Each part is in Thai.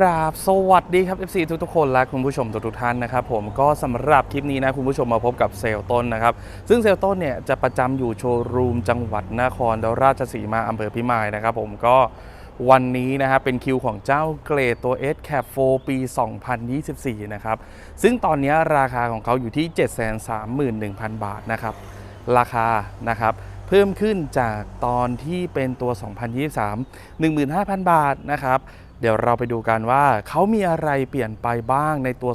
ราบสวัสดีครับ FC ทุกทุกๆคนและคุณผู้ชมทุกทุกๆท่านนะครับผมก็สำหรับคลิปนี้นะคุณผู้ชมมาพบกับเซลล์ต้นนะครับ ซึ่งเซลล์ต้นเนี่ยจะประจำอยู่โชว์รูมจังหวัดนครราชสีมาอำเภอพิมายนะครับผมก็วันนี้นะครับเป็นคิวของเจ้าเกรดตัว S Cap 4 ปี 2024 นะครับ ซึ่งตอนนี้ราคาของเขาอยู่ที่ 731,000 บาทนะครับ ราคานะครับเพิ่มขึ้นจากตอนที่เป็นตัว 2023 15,000 บาทนะครับ เดี๋ยวเราไปดูกันว่าเขามีอะไรเปลี่ยนไปบ้างในตัว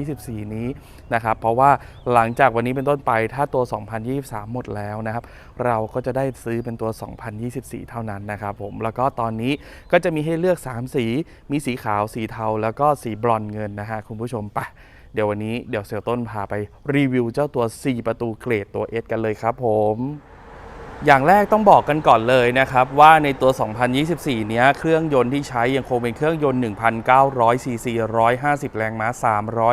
2024 นี้นะครับ เพราะว่าหลังจากวันนี้เป็นต้นไปถ้าตัว 2023 หมดแล้วนะครับ เราก็จะได้ซื้อเป็นตัว 2024 เท่านั้นนะครับผม แล้วก็ตอนนี้ก็จะมีให้เลือก 3 สี มีสีขาว สีเทา แล้วก็สีบรอนเงินนะฮะคุณผู้ชมไปะเดี๋ยววันนี้เดี๋ยวเซลต้นพาไปรีวิวเจ้าตัว 4 ประตูเกรดตัว S กันเลยครับผม อย่างแรกต้องบอกกันก่อนเลยนะครับ ว่าในตัว 2024 เนี้ยเครื่องยนต์ที่ใช้ยังคงเป็นเครื่องยนต์ 1,900 ซีซี 150 แรงม้า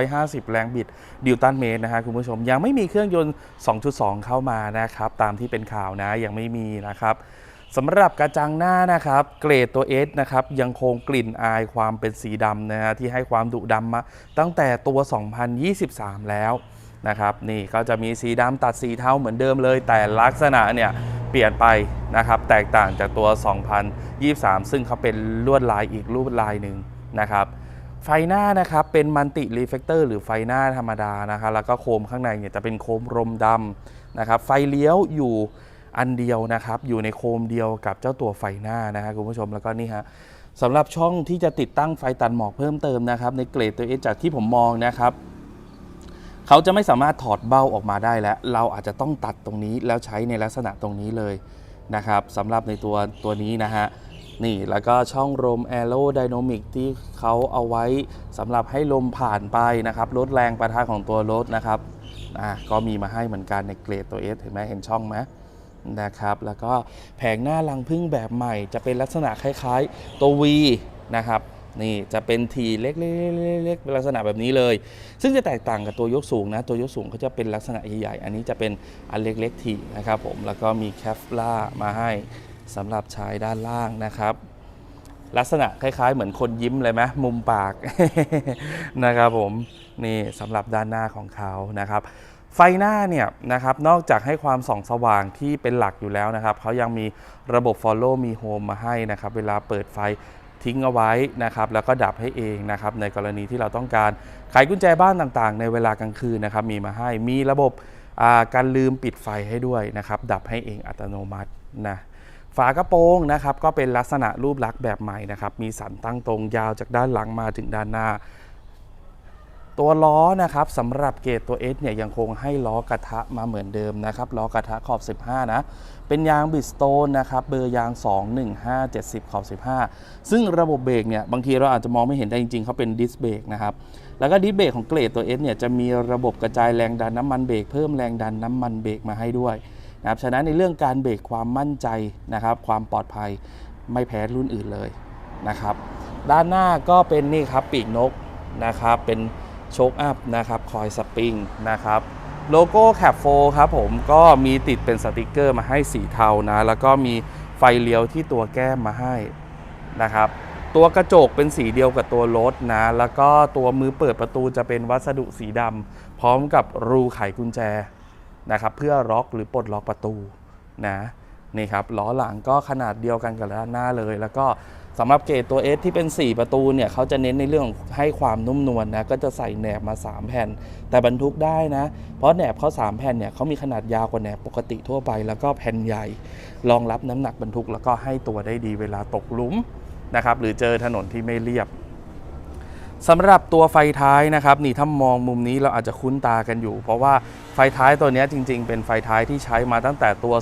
350 แรงบิดดิวตันเมตรนะฮะคุณผู้ชมยังไม่มีเครื่องยนต์ 2.2 เข้ามานะครับ ตามที่เป็นข่าวนะยังไม่มีนะครับสำหรับกระจังหน้านะครับ เกรดตัว S นะครับยังคงกลิ่นอายความเป็นสีดำนะฮะที่ให้ความดุดำมาตั้งแต่ตัว 2023 แล้ว นะครับนี่ก็จะมีสีดำตัดสีเทาเหมือนเดิมเลย แต่ลักษณะเนี่ยเปลี่ยนไปนะครับแตกต่างจากตัว 2023 ซึ่งเขาเป็นลวดลายอีกรูปลายหนึ่งนะครับไฟหน้านะครับเป็นมันติรีเฟกเตอร์หรือไฟหน้าธรรมดานะครับแล้วก็โคมข้างในเนี่ยจะเป็นโคมรมดำนะครับไฟเลี้ยวอยู่อันเดียวนะครับอยู่ในโคมเดียวกับเจ้าตัวไฟหน้านะครับคุณผู้ชมแล้วก็นี่ฮะสำหรับช่องที่จะติดตั้งไฟตัดหมอกเพิ่มเติมนะครับในเกรดตัวเอจากที่ผมมองนะครับ เขาจะไม่สามารถถอดเบ้าออกมาได้แล้ว เราอาจจะต้องตัดตรงนี้แล้วใช้ในลักษณะตรงนี้เลยนะครับสำหรับในตัวตัวนี้นะฮะนี่แล้วก็ช่องลม Aero Dynamic ที่เขาเอาไว้สำหรับให้ลมผ่านไปนะครับลดแรงประทะของตัวรถนะครับอะก็มีมาให้เหมือนกันในเกรดตัว S เห็นไหมเห็นช่องไหมนะครับ แล้วก็แผงหน้ารังพึ่งแบบใหม่จะเป็นลักษณะคล้ายๆตัว V นะครับ นี่จะเป็นทีเล็กๆๆๆเป็นลักษณะแบบนี้เลย ซึ่งจะแตกต่างกับตัวยกสูงนะตัวยกสูงเขาจะเป็นลักษณะใหญ่ๆอันนี้จะเป็นอันเล็กๆทีนะครับผมแล้วก็มีแคฟล่ามาให้สำหรับชายด้านล่างนะครับ ลักษณะคล้ายๆ เหมือนคนยิ้มเลยไหมมุมปากนะครับผมนี่สำหรับด้านหน้าของเขานะครับ ไฟหน้าเนี่ยนะครับนอกจากให้ความส่องสว่างที่เป็นหลักอยู่แล้วนะครับเขายังมีระบบ Follow Me Home มาให้นะครับ เวลาเปิดไฟ ทิ้งเอาไว้นะครับแล้วก็ดับให้เองนะครับในกรณีที่เราต้องการไขกุญแจบ้านต่างๆ ในเวลากลางคืนนะครับมีมาให้มีระบบการลืมปิดไฟให้ด้วยนะครับดับให้เองอัตโนมัตินะฝากระโปรงนะครับก็เป็นลักษณะรูปลักษณ์แบบใหม่นะครับมีสันตั้งตรงยาวจากด้านหลังมาถึงด้านหน้า ตัวล้อนะครับสำหรับเกรดตัว S เนี่ยยังคงให้ล้อกระทะมาเหมือนเดิมนะครับล้อกระทะขอบ 15 นะ เป็นยางบิสโตนนะครับเบอร์ยาง 21570 ขอบ 15 ซึ่งระบบเบรกเนี่ยบางทีเราอาจจะมองไม่เห็นแต่จริงๆเขาเป็นดิสเบรกนะครับแล้วก็ดิสเบรกของเกรดตัว S เนี่ยจะมีระบบกระจายแรงดันน้ำมันเบรกเพิ่มแรงดันน้ำมันเบรกมาให้ด้วยนะครับฉะนั้นในเรื่องการเบรกความมั่นใจนะครับความปลอดภัยไม่แพ้รุ่นอื่นเลยนะครับด้านหน้าก็เป็นนี่ครับปีกนกนะครับเป็น โชคอัพนะครับคอยสปริงนะครับโลโก้แคปโฟครับผมก็มีติดเป็นสติกเกอร์มาให้สีเทานะ แล้วก็มีไฟเลี้ยวที่ตัวแก้มมาให้นะครับ ตัวกระจกเป็นสีเดียวกับตัวรถนะ แล้วก็ตัวมือเปิดประตูจะเป็นวัสดุสีดำพร้อมกับรูไขกุญแจนะครับ เพื่อล็อกหรือปลดล็อกประตูนะนี่ครับล้อหลังก็ขนาดเดียวกันกับด้านหน้าเลย แล้วก็ สำหรับเกรดตัว S ที่เป็น 4 ประตูเนี่ยเขาจะเน้นในเรื่องให้ความนุ่มนวลนะก็จะใส่แหนบมา 3 แผ่น แต่บรรทุกได้นะ เพราะแหนบเขา3แผ่นเนี่ยเขามีขนาดยาวกว่าแหนบปกติทั่วไป แล้วก็แผ่นใหญ่รองรับน้ำหนักบรรทุกแล้วก็ให้ตัวได้ดีเวลาตกหลุมนะครับหรือเจอถนนที่ไม่เรียบสำหรับตัวไฟท้ายนะครับนี่ถ้ามองมุมนี้เราอาจจะคุ้นตากันอยู่ เพราะว่าไฟท้ายตัวนี้จริง ๆ เป็นไฟท้ายที่ใช้มาตั้งแต่ตัว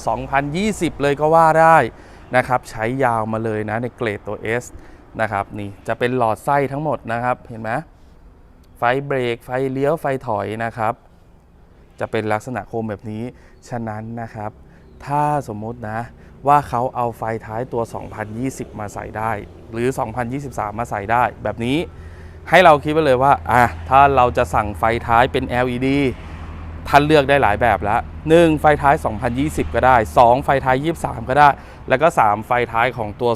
2020 เลยก็ว่าได้ นะครับใช้ยาวมาเลยนะในเกรดตัว S นะครับนี่จะเป็นหลอดไส้ทั้งหมดนะครับเห็นไหมไฟเบรกไฟเลี้ยวไฟถอยนะครับ จะเป็นลักษณะโคมแบบนี้ ฉะนั้นนะครับ ถ้าสมมตินะว่าเขาเอาไฟท้ายตัว 2020 มาใส่ได้ หรือ 2023 มาใส่ได้ แบบนี้ให้เราคิดไว้เลยว่าอะถ้าเราจะสั่งไฟท้ายเป็น LED ท่านเลือกได้หลายแบบแล้ว 1. ไฟท้าย 2020 ก็ได้ 2. ไฟท้าย 23 ก็ได้ แล้วก็ 3 ไฟท้ายของตัว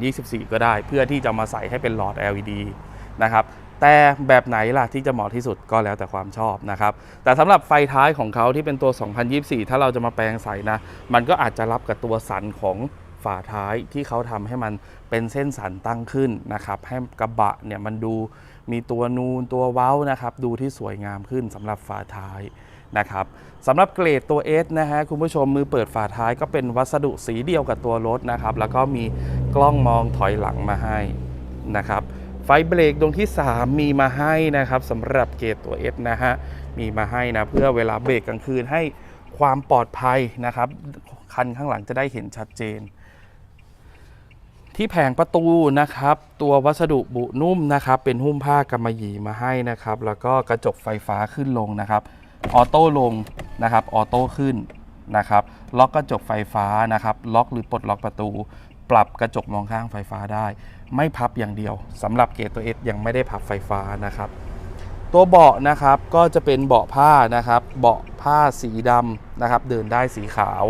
2024 ก็ได้ เพื่อที่จะมาใส่ให้เป็นหลอด LED นะครับแต่แบบไหนล่ะที่จะเหมาะที่สุดก็แล้วแต่ความชอบนะครับ แต่สำหรับไฟท้ายของเขาที่เป็นตัว 2024 ถ้าเราจะมาแปลงใส่นะ มันก็อาจจะรับกับตัวสันของฝาท้ายที่เขาทำให้มันเป็นเส้นสันตั้งขึ้นนะครับให้กระบะเนี่ยมันดูมีตัวนูนตัวเว้านะครับ ดูที่สวยงามขึ้นสำหรับฝาท้าย นะครับสำหรับเกรดตัว S นะฮะคุณผู้ชมมือเปิดฝาท้ายก็เป็นวัสดุสีเดียวกับตัวรถนะครับ แล้วก็มีกล้องมองถอยหลังมาให้นะครับไฟเบรกดวงที่ 3 มีมาให้นะครับสำหรับเกรดตัว S นะฮะมีมาให้นะเพื่อเวลาเบรกกลางคืนให้ความปลอดภัยนะครับคันข้างหลังจะได้เห็นชัดเจน ที่แผงประตูนะครับ ตัววัสดุบุนุ่มนะครับ เป็นหุ้มผ้ากำมะหยี่มาให้นะครับ แล้วก็กระจกไฟฟ้าขึ้นลงนะครับ ออโต้ลงนะครับออโต้ขึ้นนะครับล็อกกระจกไฟฟ้านะครับล็อกหรือปลดล็อกประตู ปรับกระจกมองข้างไฟฟ้าได้ ไม่พับอย่างเดียวสำหรับเกรดตัว S ยังไม่ได้พับไฟฟ้านะครับ ตัวเบาะนะครับก็จะเป็นเบาะผ้านะครับ เบาะผ้าสีดำนะครับ เดินได้สีขาว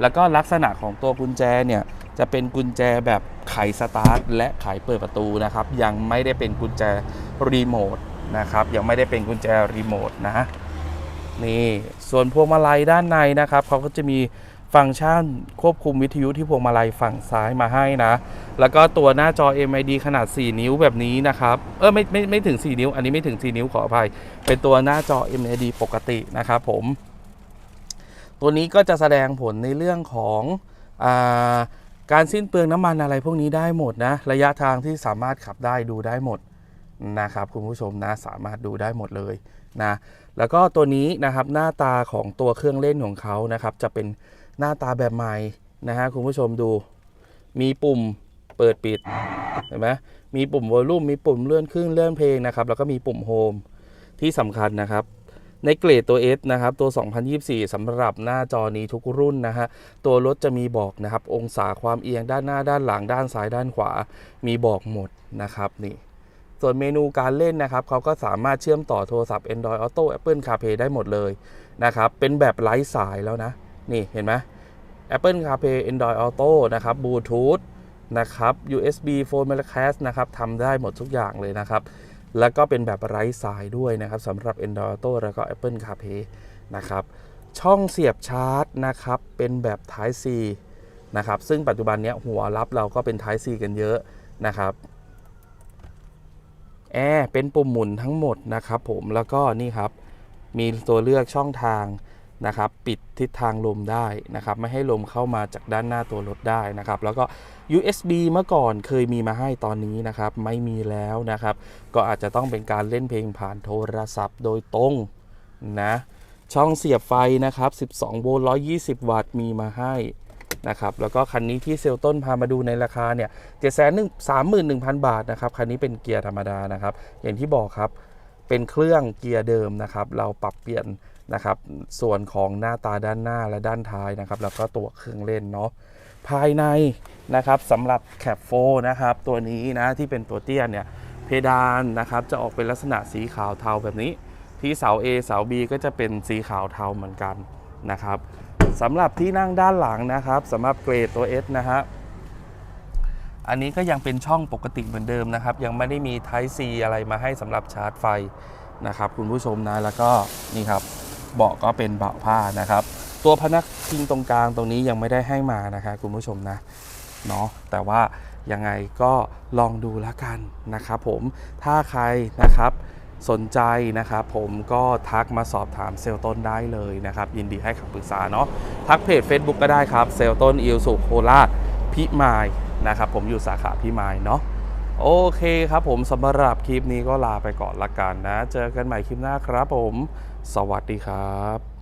แล้วก็ลักษณะของตัวกุญแจเนี่ยจะเป็นกุญแจแบบไขสตาร์ทและไขเปิดประตูนะครับ ยังไม่ได้เป็นกุญแจรีโมทนะครับยังไม่ได้เป็นกุญแจรีโมทนะ นี่ส่วนพวงมาลัยด้านในนะครับเขาก็จะมีฟังก์ชันควบคุมวิทยุที่พวงมาลัยฝั่งซ้ายมาให้นะ แล้วก็ตัวหน้าจอ MID ขนาด 4 นิ้วแบบนี้นะครับ เออไม่ไม่ไม่ถึง 4 นิ้ว อันนี้ไม่ถึง 4 นิ้วขออภัย เป็นตัวหน้าจอ MID ปกตินะครับผม ตัวนี้ก็จะแสดงผลในเรื่องของอาการสิ้นเปลืองน้ำมันอะไรพวกนี้ได้หมดนะ ระยะทางที่สามารถขับได้ดูได้หมด นะครับคุณผู้ชมนะสามารถดูได้หมดเลยนะแล้วก็ตัวนี้นะครับหน้าตาของตัวเครื่องเล่นของเขานะครับจะเป็นหน้าตาแบบใหม่นะฮะคุณผู้ชมดู มีปุ่มเปิดปิดเห็นไหมมีปุ่มวอลลุ่มมีปุ่มเลื่อนขึ้นเลื่อนเพลงนะครับแล้วก็มีปุ่มโฮมที่สำคัญนะครับในเกรดตัว S นะครับ ตัว 2024สำหรับหน้าจอนี้ทุกรุ่นนะฮะ ตัวรถจะมีบอกนะครับ องศาความเอียงด้านหน้าด้านหลังด้านซ้ายด้านขวา มีบอกหมดนะครับนี่ ส่วนเมนูการเล่นนะครับเขาก็สามารถเชื่อมต่อโทรศัพท์ Android Auto Apple CarPlay ได้หมดเลยนะครับ เป็นแบบไร้สายแล้วนะ นี่เห็นไหม Apple CarPlay Android Auto นะครับ Bluetooth นะครับ USB Phone m a c a s นะครับทำได้หมดทุกอย่างเลยนะครับ แล้วก็เป็นแบบไร้สายด้วยนะครับสำหรับ Android Auto แล้วก็ Apple CarPlay นะครับ ช่องเสียบชาร์จนะครับ เป็นแบบ Type C นะครับ ซึ่งปัจจุบันนี้หัวรับเราก็เป็น Type C กันเยอะนะครับ แอร์เป็นปุ่มหมุนทั้งหมดนะครับผมแล้วก็นี่ครับมีตัวเลือกช่องทางนะครับปิดทิศทางลมได้นะครับไม่ให้ลมเข้ามาจากด้านหน้าตัวรถได้นะครับแล้วก็ USB เมื่อก่อนเคยมีมาให้ตอนนี้นะครับไม่มีแล้วนะครับก็อาจจะต้องเป็นการเล่นเพลงผ่านโทรศัพท์โดยตรงนะช่องเสียบไฟนะครับ 12 โวลต์ 120 วัตต์มีมาให้ นะครับแล้วก็คันนี้ที่เซลต้นพามาดูในราคาเนี่ย731,000บาทนะครับคันนี้เป็นเกียร์ธรรมดานะครับอย่างที่บอกครับเป็นเครื่องเกียร์เดิมนะครับเราปรับเปลี่ยนนะครับส่วนของหน้าตาด้านหน้าและด้านท้ายนะครับแล้วก็ตัวเครื่องเล่นเนาะภายในนะครับสำหรับแคปโฟนะครับตัวนี้นะที่เป็นตัวเตี้ยเนี่ยเพดานนะครับจะออกเป็นลักษณะสีขาวเทาแบบนี้ ที่เสา A เสา B ก็จะเป็นสีขาวเทาเหมือนกันนะครับ สำหรับที่นั่งด้านหลังนะครับสำหรับเกรดตัว S นะฮะอันนี้ก็ยังเป็นช่องปกติเหมือนเดิมนะครับ ยังไม่ได้มี Type C อะไรมาให้สำหรับชาร์จไฟนะครับ คุณผู้ชมนะแล้วก็นี่ครับเบาะก็เป็นเบาะผ้านะครับ ตัวพนักพิงตรงกลางตรงนี้ยังไม่ได้ให้มานะครับคุณผู้ชมนะเนาะแต่ว่ายังไงก็ลองดูแล้วกันนะครับผมถ้าใครนะครับ สนใจนะครับผมก็ทักมาสอบถามเซลต้นได้เลยนะครับ ยินดีให้คำปรึกษาเนาะทักเพจ Facebook ก็ได้ครับเซลต้นอิลสุโคราชพิมายนะครับผมอยู่สาขาพิมายเนาะโอเคครับผมสำหรับคลิปนี้ก็ลาไปก่อนละกันนะ เจอกันใหม่คลิปหน้าครับผม สวัสดีครับ